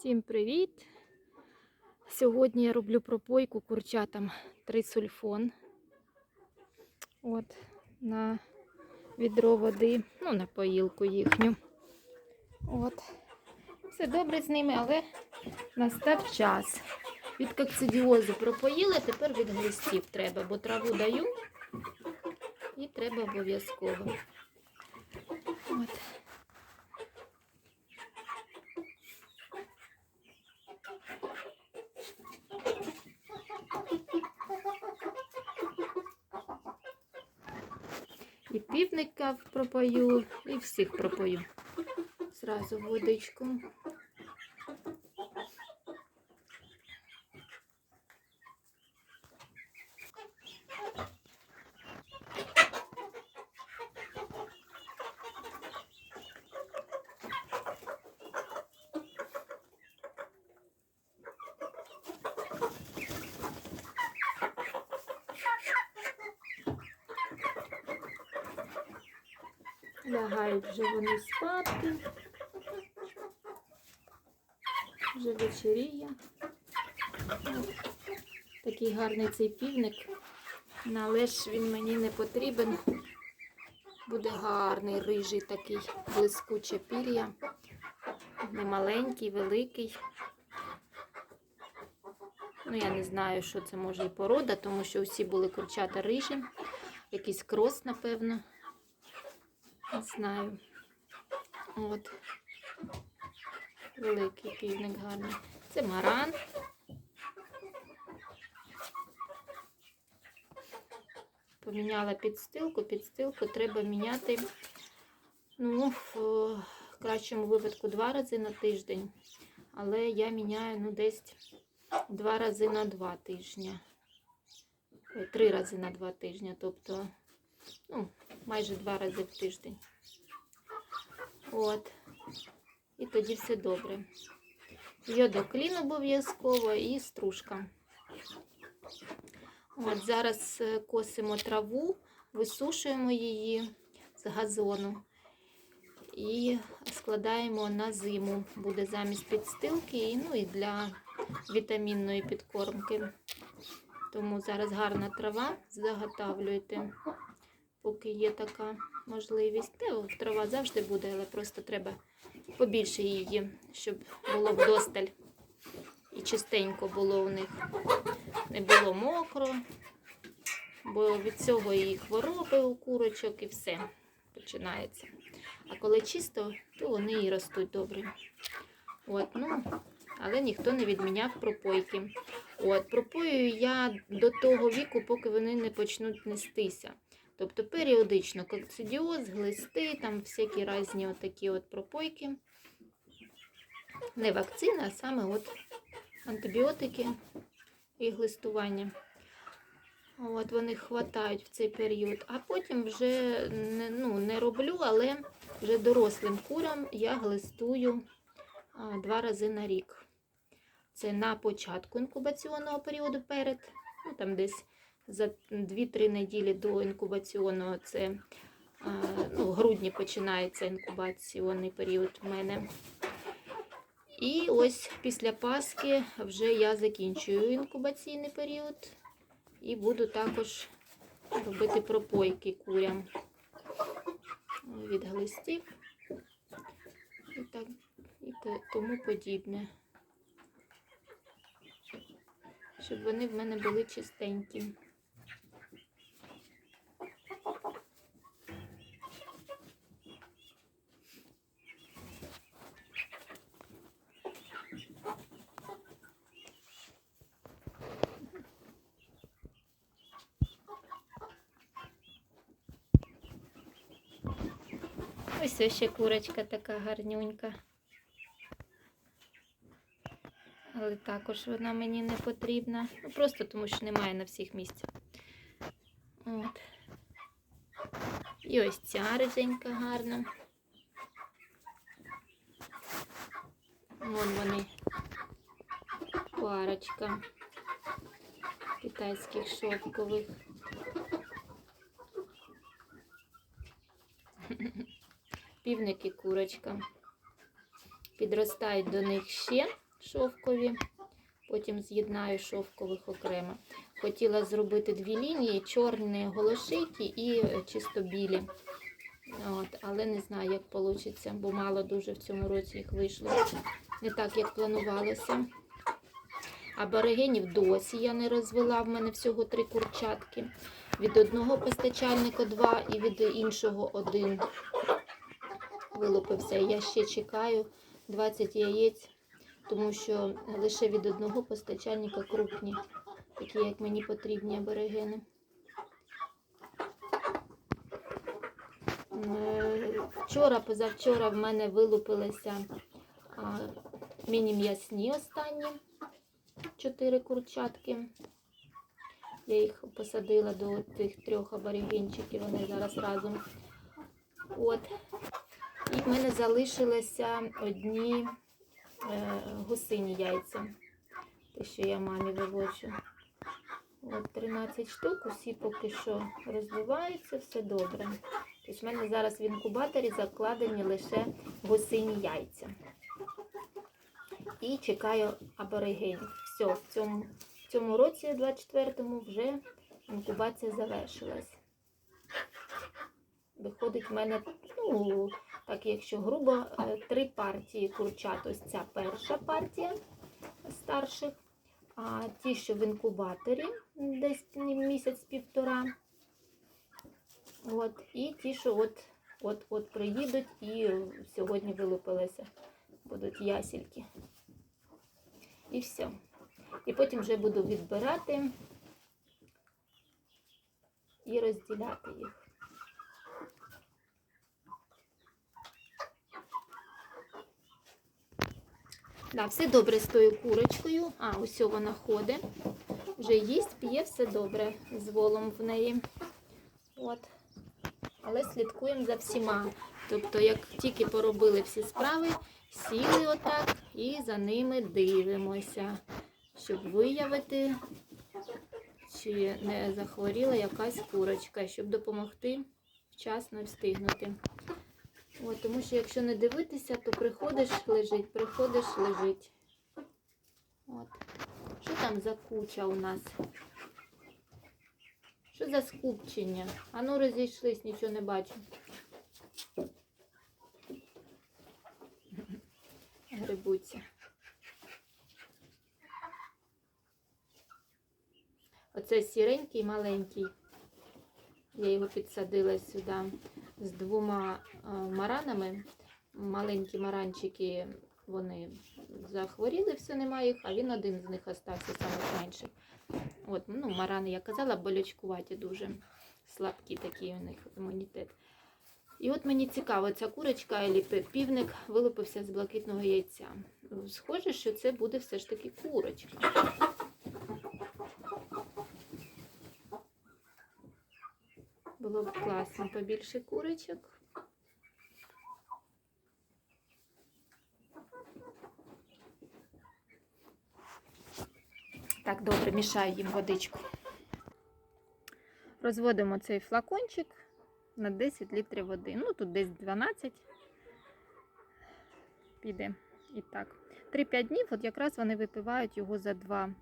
Всім привіт! Сьогодні я роблю пропойку курчатам трисульфон. От, на відро води, ну, на поїлку їхню. От. Все добре з ними, але настав час. Від коксидіозу пропоїли, тепер від глистів треба, бо траву даю і треба обов'язково. От. І півника пропою, і всіх пропою. Зразу водичку. Лягають вже вони спати. Вже вечеріє. Такий гарний цей півник. Але ж він мені не потрібен. Буде гарний, рижий такий, блискуче пір'я. Не маленький, великий. Ну, я не знаю, що це може і порода, тому що всі були курчата рижі. Якийсь крос, напевно. Не знаю. От. Великий півник гарний. Це маран. Поміняла підстилку. Підстилку треба міняти, ну, в е, кращому випадку два рази на тиждень. Але я міняю ну, десь два рази на два тижні. Три рази на два тижні. Тобто, ну, майже два рази в тиждень. От. І тоді все добре. Йодоклін обов'язково і стружка. От зараз е, косимо траву, висушуємо її з газону і складаємо на зиму. Буде замість підстилки, ну і для вітамінної підкормки. Тому зараз гарна трава, заготавлюйте поки є така можливість. Та трава завжди буде, але просто треба побільше її, щоб було вдосталь. І чистенько було у них. Не було мокро, бо від цього і хвороби у курочок, і все починається. А коли чисто, то вони і ростуть добре. От, ну, але ніхто не відміняв пропойки. От, пропоюю я до того віку, поки вони не почнуть нестися. Тобто періодично коксидіоз, глисти, там всякі різні отакі от пропойки. Не вакцина, а саме от антибіотики і глистування. От Вони хватають в цей період. А потім вже не, ну, не роблю, але вже дорослим курам я глистую два рази на рік. Це на початку інкубаційного періоду перед, ну там десь за 2-3 неділі до інкубаційного, це ну, в грудні починається інкубаційний період в мене. І ось після Пасхи вже я закінчую інкубаційний період і буду також робити пропойки курям від глистів і, так, і тому подібне. Щоб вони в мене були чистенькі. Ось ось ще курочка така гарнюнька. Але також вона мені не потрібна. Ну, просто тому що немає на всіх місця. От. І ось ця риженька гарна. Вон вони. Парочка китайських шовкових. Півник курочка. Підростають до них ще. шовкові, потім з'єднаю шовкових окремо. Хотіла зробити дві лінії: чорні голошиті і е, чисто білі. От, але не знаю, як вийде, бо мало дуже в цьому році їх вийшло. Не так, як планувалося. А берегинів досі я не розвела. В мене всього три курчатки. Від одного постачальника два і від іншого один вилупився. Я ще чекаю 20 яєць, тому що лише від одного постачальника крупні, такі як мені потрібні аборигени. Е, Вчора, позавчора в мене вилупилися міні-м'ясні останні чотири курчатки. Я їх посадила до тих трьох аборигенчиків, вони зараз разом. От. І в мене залишилися одні е, гусині яйця. Те, що я мамі виводжу. От 13 штук, усі поки що розвиваються, все добре. Тобто в мене зараз в інкубаторі закладені лише гусині яйця. І чекаю аборигенів. Все, в цьому, в цьому році, 24-му, вже інкубація завершилась. Виходить в мене, ну, так якщо грубо, е, три партії курчат. Ось ця перша партія старших, а ті, що в інкубаторі, десь місяць-півтора. От, і ті, що от, от, от приїдуть і сьогодні вилупилися, будуть ясільки. І все. І потім вже буду відбирати і розділяти їх. Да, все добре з тою курочкою. А, ось вона ходить. Вже їсть, п'є, все добре з волом в неї. От. Але слідкуємо за всіма. Тобто, як тільки поробили всі справи, сіли отак і за ними дивимося, щоб виявити, чи не захворіла якась курочка, щоб допомогти вчасно встигнути. От, тому що якщо не дивитися, то приходиш лежить, приходиш лежить. От. Що там за куча у нас? Що за скупчення? А ну розійшлись, нічого не бачу. Грибуться. Оце сіренький маленький. Я його підсадила сюди з двома е, маранами. Маленькі маранчики, вони захворіли, все немає їх, а він один з них остався найменший. От, ну, марани, я казала, болячкуваті дуже слабкі такі у них імунітет. І от мені цікаво, ця курочка півник вилупився з блакитного яйця. Схоже, що це буде все ж таки курочка. Було б класно побільше курочок. Так, добре, мішаю їм водичку. Розводимо цей флакончик на 10 літрів води. Ну, тут десь 12 піде. І так. 3-5 днів, от якраз вони випивають його за 2-3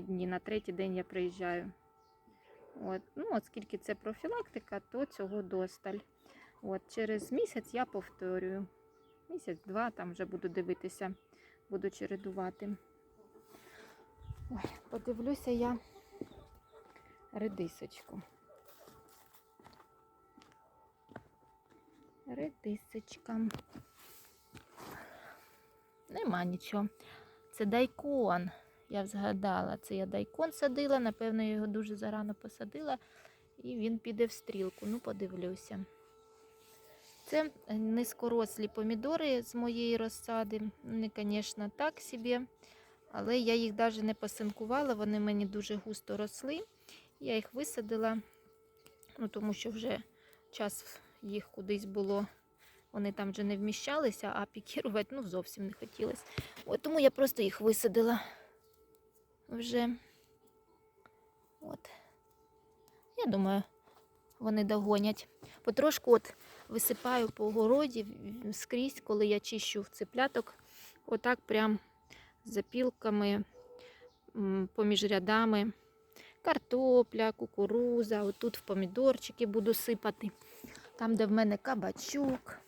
дні. На третій день я приїжджаю. От. Ну, оскільки це профілактика, то цього досталь. От, через місяць я повторюю. Місяць-два, там вже буду дивитися, буду чередувати. Ой, подивлюся я редисочку. Редисочка. Нема нічого. Це дайкон. Я згадала, це я дайкон садила, напевно, я його дуже зарано посадила, і він піде в стрілку. Ну, подивлюся. Це низькорослі помідори з моєї розсади. Вони, звісно, так собі. Але я їх навіть не посинкувала, вони мені дуже густо росли. Я їх висадила, ну, тому що вже час їх кудись було. Вони там вже не вміщалися, а пікірувати ну, зовсім не хотілося. От, тому я просто їх висадила вже. От. Я думаю, вони догонять. Потрошку от висипаю по огороді скрізь, коли я чищу в цепляток. Отак прям запілками поміж рядами. Картопля, кукуруза, отут в помідорчики буду сипати. Там, де в мене кабачок.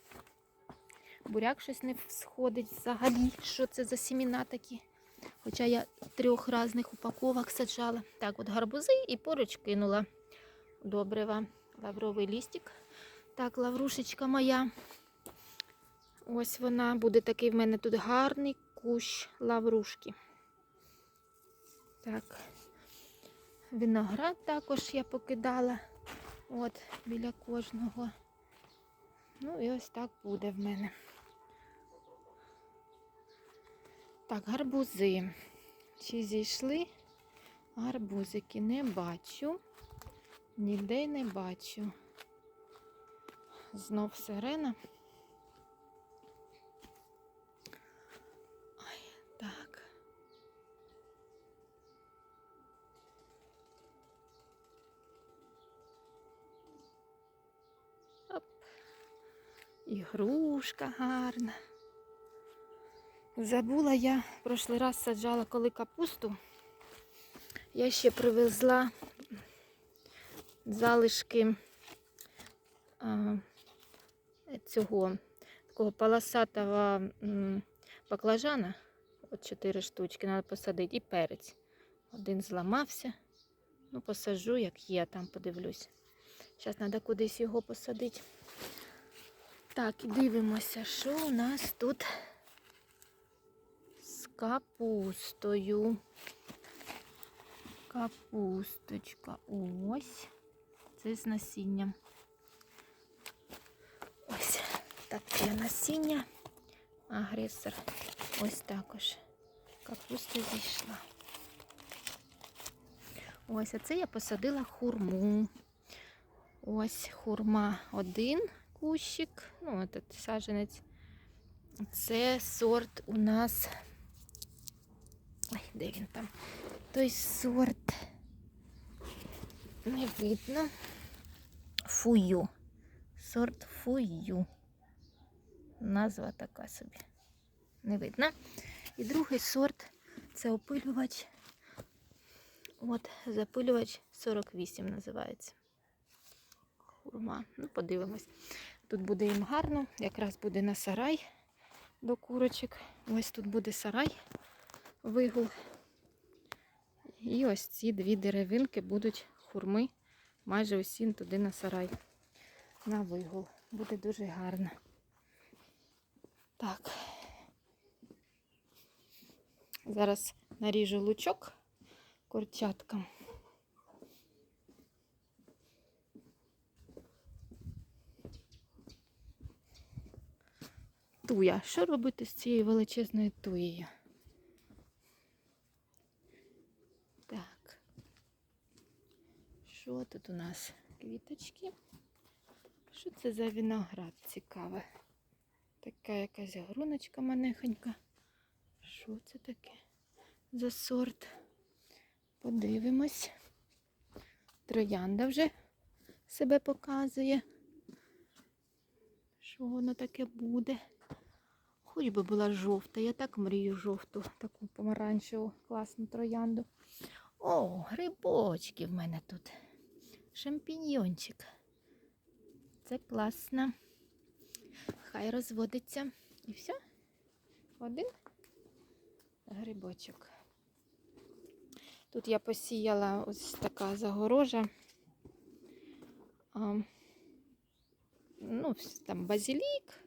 Буряк щось не сходить взагалі. Що це за сіміна такі? Хоча я трьох різних упаковок саджала. Так, от гарбузи і поруч кинула добрива. Лавровий лістик. Так, лаврушечка моя. Ось вона. Буде такий в мене тут гарний кущ лаврушки. Так. Виноград також я покидала. От, біля кожного. Ну і ось так буде в мене. Так, гарбузи. Чи зійшли? Гарбузики не бачу. Ніде не бачу. Знов сирена. Ой, так. Оп. Ігрушка гарна. Забула я, прошлий раз саджала коли капусту. Я ще привезла залишки а, цього такого полосатого баклажана. От чотири штучки треба посадити. І перець. Один зламався. Ну, посаджу, як є, там подивлюсь. Зараз треба кудись його посадити. Так, дивимося, що у нас тут капустою. Капусточка. Ось. Це з насінням. Ось таке насіння. Агресор. Ось також. Капуста зійшла. Ось, а це я посадила хурму. Ось хурма один кущик. Ну, этот саджанець. Це сорт у нас. Ой, де він там? Той сорт. Не видно. Фую. Сорт фую. Назва така собі. Не видно. І другий сорт це опилювач. От, запилювач 48 називається. Хурма. Ну, подивимось. Тут буде їм гарно, якраз буде на сарай до курочок. Ось тут буде сарай, вигул. І ось ці дві деревинки будуть хурми майже усі туди на сарай. На вигул. Буде дуже гарно. Так. Зараз наріжу лучок курчаткам. Туя. Що робити з цією величезною туєю? Так. Що тут у нас? Квіточки. Що це за виноград цікаве? Така якась груночка манехонька. Що це таке за сорт? Подивимось. Троянда вже себе показує. Що воно таке буде? Хоч би була жовта. Я так мрію жовту, таку помаранчеву, класну троянду. О, грибочки в мене тут. Шампіньйончик. Це класно. Хай розводиться. І все. Один грибочок. Тут я посіяла ось така загорожа. А, ну, там базилік,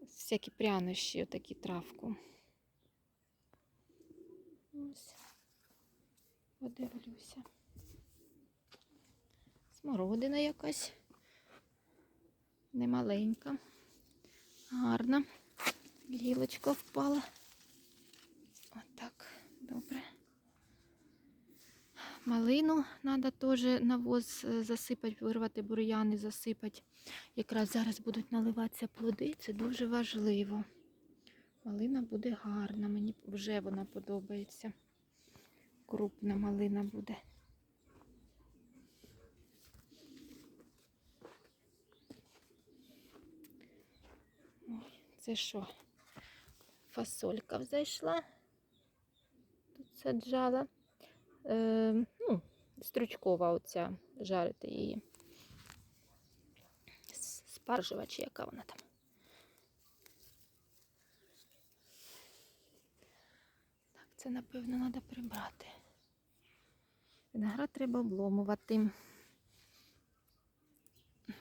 всякі прянощі, отакі травку. Ось. Подивлюся. Смородина якась. Немаленька. Гарна. Гілочка впала. Отак. Добре. Малину треба теж навоз е, засипати, вирвати бур'яни, засипати. Якраз зараз будуть наливатися плоди, це дуже важливо. Малина буде гарна, мені вже вона подобається. Крупна малина буде. Ой, це що? фасолька взайшла. Тут саджала. Е, ну, стручкова оця, жарити її. С- Спаржева чи яка вона там. Так, це, напевно, треба прибрати. Виноград треба обломувати.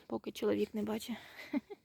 Поки чоловік не бачить.